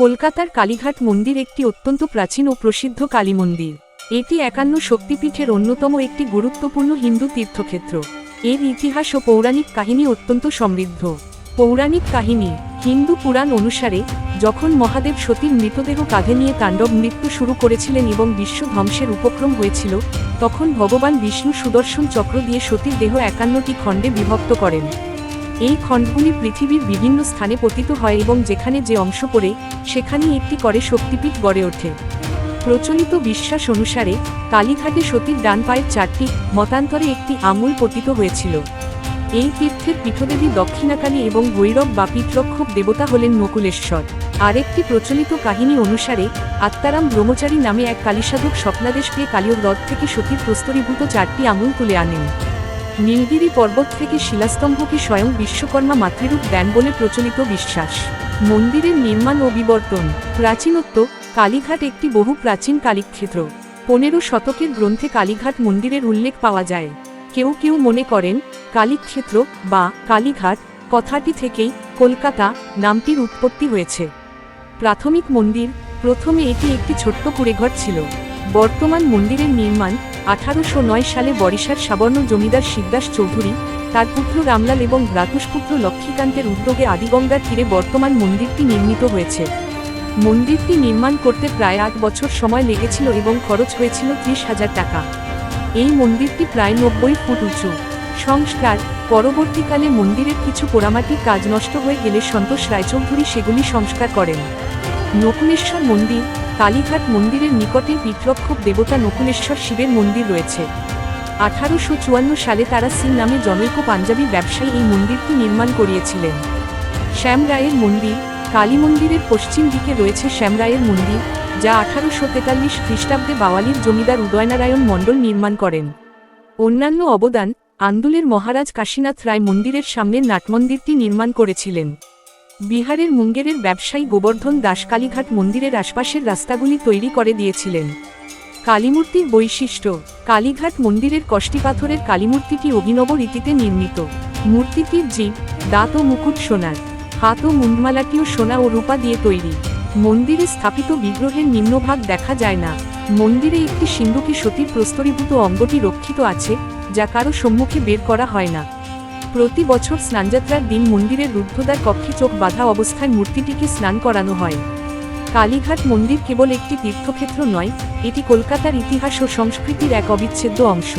কলকাতার কালীঘাট মন্দির একটি অত্যন্ত প্রাচীন ও প্রসিদ্ধ কালী মন্দির। এটি একান্ন শক্তিপীঠের অন্যতম একটি গুরুত্বপূর্ণ হিন্দু তীর্থক্ষেত্র। এর ইতিহাস ও পৌরাণিক কাহিনী অত্যন্ত সমৃদ্ধ। পৌরাণিক কাহিনী, হিন্দু পুরাণ অনুসারে, যখন মহাদেব সতীর মৃতদেহ কাঁধে নিয়ে তাণ্ডব মৃত্যু শুরু করেছিলেন এবং বিশ্ব ধ্বংসের উপক্রম হয়েছিল, তখন ভগবান বিষ্ণু সুদর্শন চক্র দিয়ে সতীর দেহ একান্নটি খণ্ডে বিভক্ত করেন। এই খণ্ডগুলি পৃথিবীর বিভিন্ন স্থানে পতিত হয় এবং যেখানে যে অংশ পড়ে, সেখানেই একটি করে শক্তিপীঠ গড়ে ওঠে। প্রচলিত বিশ্বাস অনুসারে, কালীঘাটে সতীর ডান পায়ের চারটি মতান্তরে একটি আঙুল পতিত হয়েছিল। এই তীর্থের পীঠদেবী দক্ষিণাকালী এবং ভৈরব বা পিতরক্ষক দেবতা হলেন নকুলেশ্বর। আরেকটি প্রচলিত কাহিনী অনুসারে, আত্মারাম ব্রহ্মচারী নামে এক কালীসাধক স্বপ্নাদেশ পেয়ে কালীয় হ্রদ থেকে সতীর প্রস্তরীভূত চারটি আঙুল তুলে আনেন। নীলগিরি পর্বত থেকে শিলাস্তম্ভকে স্বয়ং বিশ্বকর্মা মাতৃরূপ দেন বলে প্রচলিত বিশ্বাস? মন্দিরের নির্মাণ ও বিবর্তন। প্রাচীনত্ব, কালীঘাট একটি বহু প্রাচীন কালীক্ষেত্র। পনেরো শতকের গ্রন্থে কালীঘাট মন্দিরের উল্লেখ পাওয়া যায়। কেউ কেউ মনে করেন, কালীক্ষেত্র বা কালীঘাট কথাটি থেকেই কলকাতা নামটির উৎপত্তি হয়েছে। প্রাথমিক মন্দির, প্রথমে এটি একটি ছোট্ট কুড়েঘর ছিল। বর্তমান মন্দিরের নির্মাণ আঠারোশো নয় সালে বরিশার সাবর্ণ জমিদার শিবদাস চৌধুরী, তার পুত্র রামলাল এবং ভ্রাতুষ্পুত্র লক্ষ্মীকান্তের উদ্যোগে আদিগঙ্গার তীরে বর্তমান মন্দিরটি নির্মিত হয়েছে। মন্দিরটি নির্মাণ করতে প্রায় আট বছর সময় লেগেছিল এবং খরচ হয়েছিল ত্রিশ হাজার টাকা। এই মন্দিরটি প্রায় নব্বই ফুট উঁচু। সংস্কার, পরবর্তীকালে মন্দিরের কিছু পোড়ামাটির কাজ নষ্ট হয়ে গেলে সন্তোষ রায়চৌধুরী সেগুলি সংস্কার করেন। নকুলেশ্বর মন্দির, কালীঘাট মন্দিরের নিকটে পিতরক্ষক দেবতা নকুলেশ্বর শিবের মন্দির রয়েছে। আঠারোশো চুয়ান্ন সালে তারা সিং নামে জনৈক পাঞ্জাবি ব্যবসায়ী এই মন্দিরটি নির্মাণ করিয়েছিলেন। শ্যাম রায়ের মন্দির, কালী মন্দিরের পশ্চিম দিকে রয়েছে শ্যামরায়ের মন্দির, যা আঠারোশো তেতাল্লিশ খ্রিস্টাব্দে বাওয়ালির জমিদার উদয়নারায়ণ মণ্ডল নির্মাণ করেন। অন্যান্য অবদান, আন্দুলের মহারাজ কাশীনাথ রায় মন্দিরের সামনের নাটমন্দিরটি নির্মাণ করেছিলেন। বিহারের মুঙ্গেরের ব্যবসায়ী গোবর্ধন দাস কালীঘাট মন্দিরের আশপাশের রাস্তাগুলি তৈরি করে দিয়েছিলেন। কালীমূর্তির বৈশিষ্ট্য, কালীঘাট মন্দিরের কষ্টি পাথরের কালীমূর্তিটি অভিনব রীতিতে নির্মিত। মূর্তিটির জীব, দাঁত ও মুকুট সোনার, হাত ও মুন্ডমালাটিও সোনা ও রূপা দিয়ে তৈরি। মন্দিরে স্থাপিত বিগ্রহের নিম্নভাগ দেখা যায় না। মন্দিরে একটি সিন্ধুকে সতীর প্রস্তরীভূত অঙ্গটি রক্ষিত আছে, যা কারও সম্মুখে বের করা হয় না। প্রতি বছর স্নানযাত্রার দিন মন্দিরের রুদ্ধদ্বার কক্ষে চোখ বাঁধা অবস্থায় মূর্তিটিকে স্নান করানো হয়। কালীঘাট মন্দির কেবল একটি তীর্থক্ষেত্র নয়, এটি কলকাতার ইতিহাস ও সংস্কৃতির এক অবিচ্ছেদ্য অংশ।